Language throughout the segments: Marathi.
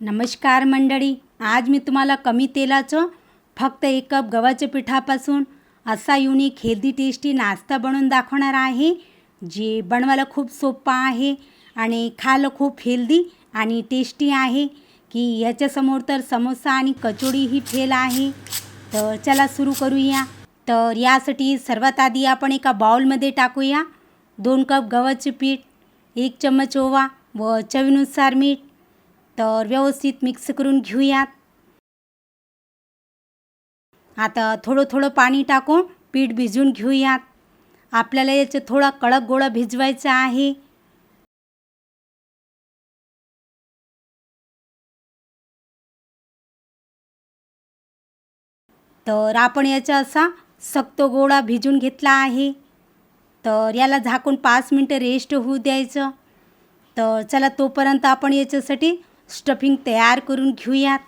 नमस्कार मंडळी आज मी तुम्हाला कमी तेलाचं फक्त एक कप गव्हाच्या पिठापासून असा युनिक हेल्दी टेस्टी नाश्ता बनवून दाखवणार आहे जे बनवायला खूप सोपा आहे आणि खायला खूप हेल्दी आणि टेस्टी आहे. की ह्याच्यासमोर तर समोसा आणि कचोडी ही फेल आहे. तर चला सुरू करूया. तर यासाठी सर्वात आधी आपण एका बाउलमध्ये टाकूया. दोन कप गव्हाचे पीठ एक चम्मच ओवा व चवीनुसार मीठ तर व्यवस्थित मिक्स करून घेऊयात. आता थोडं थोडं पाणी टाकून पीठ भिजवून घेऊयात. आपल्याला याचं थोडा कडक गोळा भिजवायचा आहे. तर आपण याचा असा सक्त गोळा भिजून घेतला आहे. तर याला झाकून पाच मिनटं रेस्ट होऊ द्यायचं. तर चला तोपर्यंत आपण याच्यासाठी स्टफिंग तयार करून घेऊयात.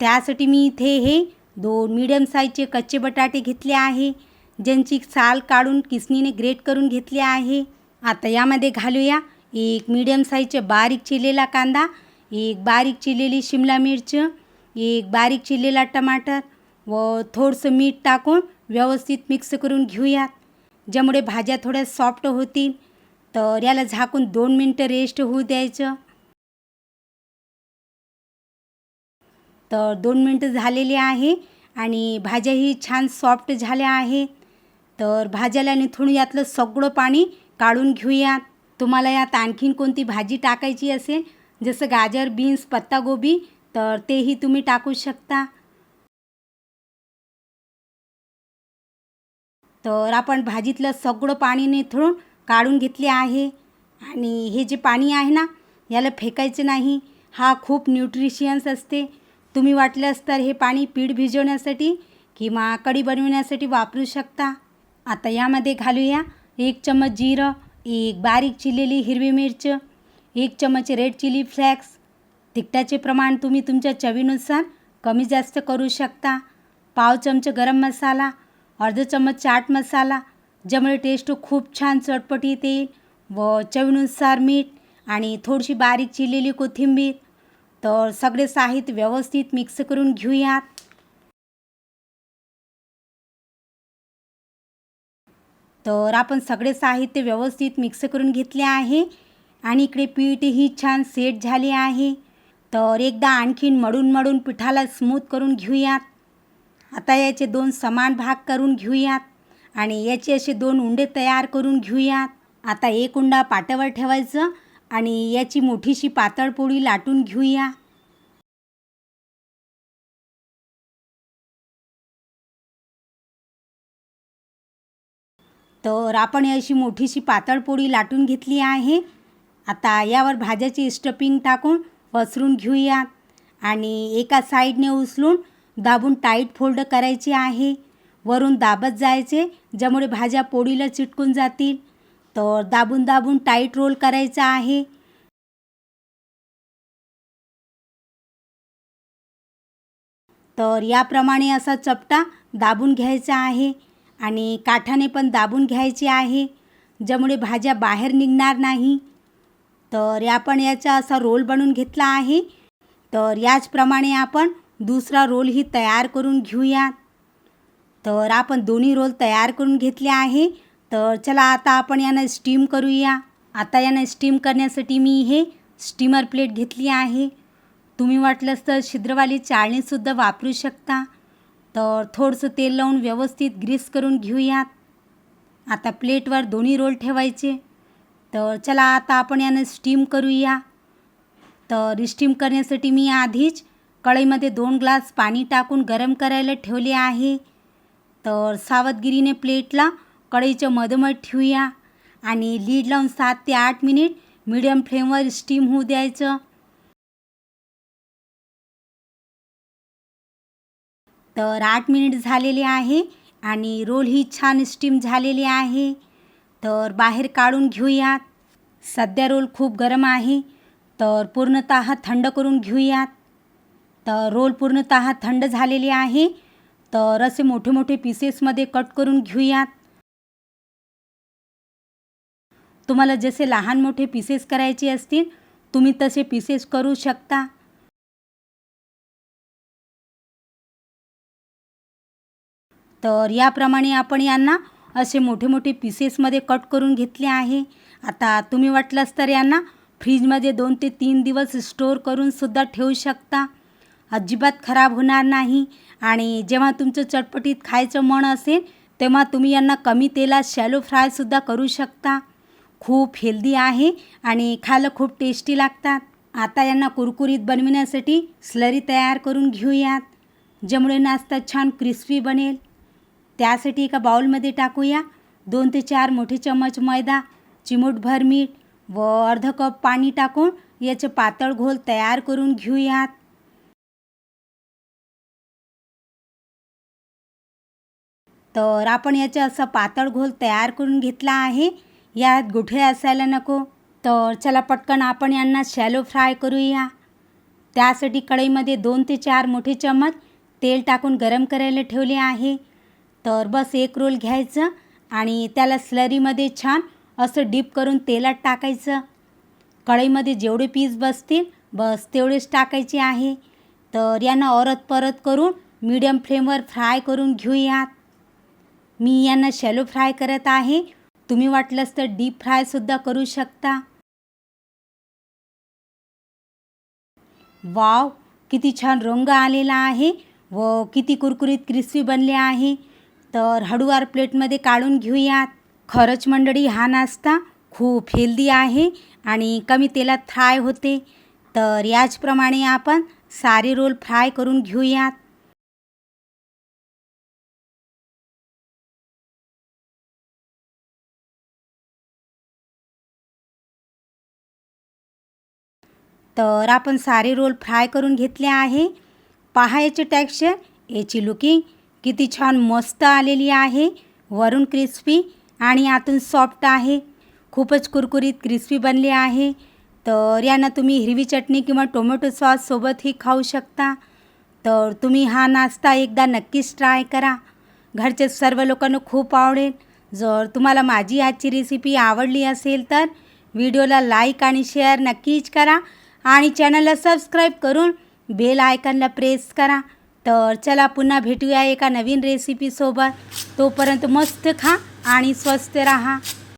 त्यासाठी मी इथे हे दोन मीडियम साईजचे कच्चे बटाटे घेतले आहे ज्यांची साल काढून किसनीने ग्रेट करून घेतले आहे. आता यामध्ये घालूया एक मीडियम साईजचे बारीक चिरलेला कांदा एक बारीक चिरलेली शिमला मिरच एक बारीक चिरलेला टमाटर व थोडंसं मीठ टाकून व्यवस्थित मिक्स करून घेऊयात. ज्यामुळे भाज्या थोड्या सॉफ्ट होतील तर याला झाकून दोन मिनटं रेस्ट होऊ द्यायचं. तर दोन मिनटं झालेली आहे आणि भाज्याही छान सॉफ्ट झाल्या आहे. तर भाज्याला निथळून यातलं सगळं पाणी काढून घेऊयात तुम्हाला यात आणखीन कोणती भाजी टाकायची असेल जसं गाजर बीन्स पत्तागोबी तर तेही तुम्ही टाकू शकता. तर आपण भाजीतलं सगळं पाणी निथळून काढून घेतले आहे. आणि हे जे पाणी आहे ना याला फेकायचं नाही. हा खूप न्यूट्रिशियन्स असते. तुम्ही वाटल्यास तर हे पाणी पीठ भिजवण्यासाठी किंवा कढी बनवण्यासाठी वापरू शकता. आता यामध्ये घालूया एक चम्मच जिरं एक बारीक चिरलेली हिरवी मिरच एक चम्मच रेड चिली फ्लॅक्स. तिखटाचे प्रमाण तुम्ही तुमच्या चवीनुसार कमी जास्त करू शकता. पाव चमचे गरम मसाला अर्ध चम्मच चाट मसाला. ज्यामुळे टेस्ट खूप छान चटपट येते व चवीनुसार मीठ आणि थोडीशी बारीक चिरलेली कोथिंबीर. तर सगळे साहित्य व्यवस्थित मिक्स करून घेऊयात. तर आपण सगळे साहित्य व्यवस्थित मिक्स करून घेतले आहे आणि इकडे पीठही छान सेट झाले आहे. तर एकदा आणखीन मडून मडून पिठाला स्मूथ करून घेऊयात. आता याचे दोन समान भाग करून घेऊयात आणि याचे असे दोन उंडे तयार करून घेऊयात. आता एक उंडा पाटावर ठेवायचं आणि याची मोठीशी पातळ पोळी लाटून घेऊया. तर आपण अशी मोठीशी पातळ पोळी लाटून घेतली आहे. आता यावर भाज्याची स्टफिंग टाकून पसरून घेऊया आणि एका साईडने उचलून दाबून टाईट फोल्ड करायची आहे. वरून दाबत जायचे ज्यामुळे भाज्या पोळीला चिटकून जातील. तर दाबून दाबून टाईट रोल करायचा आहे. तर याप्रमाणे असा चपटा दाबून घ्यायचा आहे आणि काठाने पण दाबून घ्यायचे आहे. ज्यामुळे भाज्या बाहेर निघणार नाही. तर आपण याचा असा रोल बनवून घेतला आहे. तर याचप्रमाणे आपण दुसरा रोलही तयार करून घेऊयात तर आपण दोन्ही रोल तयार करून घेतले आहे. तर चला आता आपण यांना स्टीम करूया. आता यांना स्टीम करण्यासाठी मी हे स्टीमर प्लेट घेतली आहे. तुम्ही वाटलंच तर छिद्रवाली चाळणीसुद्धा वापरू शकता. तर थोडंसं तेल लावून व्यवस्थित ग्रीस करून घेऊयात. आता प्लेटवर दोन्ही रोल ठेवायचे. तर चला आता आपण यानं स्टीम करूया. तर स्टीम करण्यासाठी मी आधीच कढईमध्ये दोन ग्लास पाणी टाकून गरम करायला ठेवले आहे. तर सावधगिरीने प्लेटला कढईच्या मधोमध ठेवूया आणि लीड लावून सात ते आठ मिनिट मीडियम फ्लेमवर स्टीम होऊ द्यायचं. तर आठ मिनिट झालेले आहे आणि रोल ही छान स्टीम झालेली आहे. तर बाहेर काढून घेऊयात. सध्या रोल खूप गरम आहे. तर पूर्णत थंड करून घेऊयात. तर रोल पूर्णत थंड झालेले आहे. तर असे मोठे मोठे पीसेसमध्ये कट करून घेऊयात. तुम्हाला जसे लहान मोठे पीसेस करायचे असतील तुम्ही तसे पीसेस करू शकता. तर याप्रमाणे आपण यांना असे मोठे मोठे पीसेसमध्ये कट करून घेतले आहे. आता तुम्ही वाटलंच तर यांना फ्रीजमध्ये दोन ते तीन दिवस स्टोअर करूनसुद्धा ठेवू शकता. अजिबात खराब होणार नाही. आणि जेव्हा तुमचं चटपटीत खायचं मन असेल तेव्हा तुम्ही यांना कमी तेलात शॅलो फ्रायसुद्धा करू शकता. खूप हेल्दी आहे आणि खायला खूप टेस्टी लागतात. आता यांना कुरकुरीत बनविण्यासाठी स्लरी तयार करून घेऊयात. ज्यामुळे नाश्ता छान क्रिस्पी बनेल. त्यासाठी एका बाउलमध्ये टाकूया दोन ते चार मोठे चम्मच मैदा चिमूटभर मीठ व अर्ध कप पाणी टाकून याचे पातळ घोल तयार करून घेऊयात. तर आपण याचे असं पातळ घोल तयार करून घेतला आहे. यात गुठळे असायला नको. तर चला पटकन आपण यांना शॅलो फ्राय करूया. त्यासाठी कढईमध्ये दोन ते चार मोठे चम्मच तेल टाकून गरम करायला ठेवले आहे. तर बस एक रोल घ्यायचं आणि त्याला स्लरीमध्ये छान असं डीप करून तेलात टाकायचं. कढईमध्ये जेवढे पीस बसतील बस तेवढेच टाकायचे आहे. तर यांना औरत परत करून मीडियम फ्लेमवर फ्राय करून घेऊयात. मी यांना शॅलो फ्राय करत आहे. तुम्ही वाटलंच तर डीप फ्रायसुद्धा करू शकता. वाव किती छान रंग आलेला आहे व किती कुरकुरीत क्रिस्पी बनले आहे. तर हळूवार प्लेटमध्ये काढून घेऊयात. खरंच मंडळी हा नाश्ता खूप हेल्दी आहे आणि कमी तेलात फ्राय होते. तर याचप्रमाणे आपण सारे रोल फ्राय करून घेऊयात. तर आपण सारे रोल फ्राय करून घेतले आहे. पहा याचे टेक्स्चर याची लुकिंग किती छान मस्त आलेली आहे. वरून क्रिस्पी आणि आतून सॉफ्ट आहे. खूपच कुरकुरीत क्रिस्पी बनली आहे. तर यांना तुम्ही हिरवी चटणी किंवा टोमॅटो सॉससोबतही खाऊ शकता. तर तुम्ही हा नाश्ता एकदा नक्कीच ट्राय करा. घरचे सर्व लोकांना खूप आवडेल. जर तुम्हाला माझी आजची रेसिपी आवडली असेल तर व्हिडिओला लाईक आणि शेअर नक्कीच करा. आणि चॅनलला सबस्क्राईब करून बेल आयकनला प्रेस करा. तर चला पुन्हा भेटूया एका नवीन रेसिपीसोबत तोपर्यंत मस्त खा आणि स्वस्त राहा.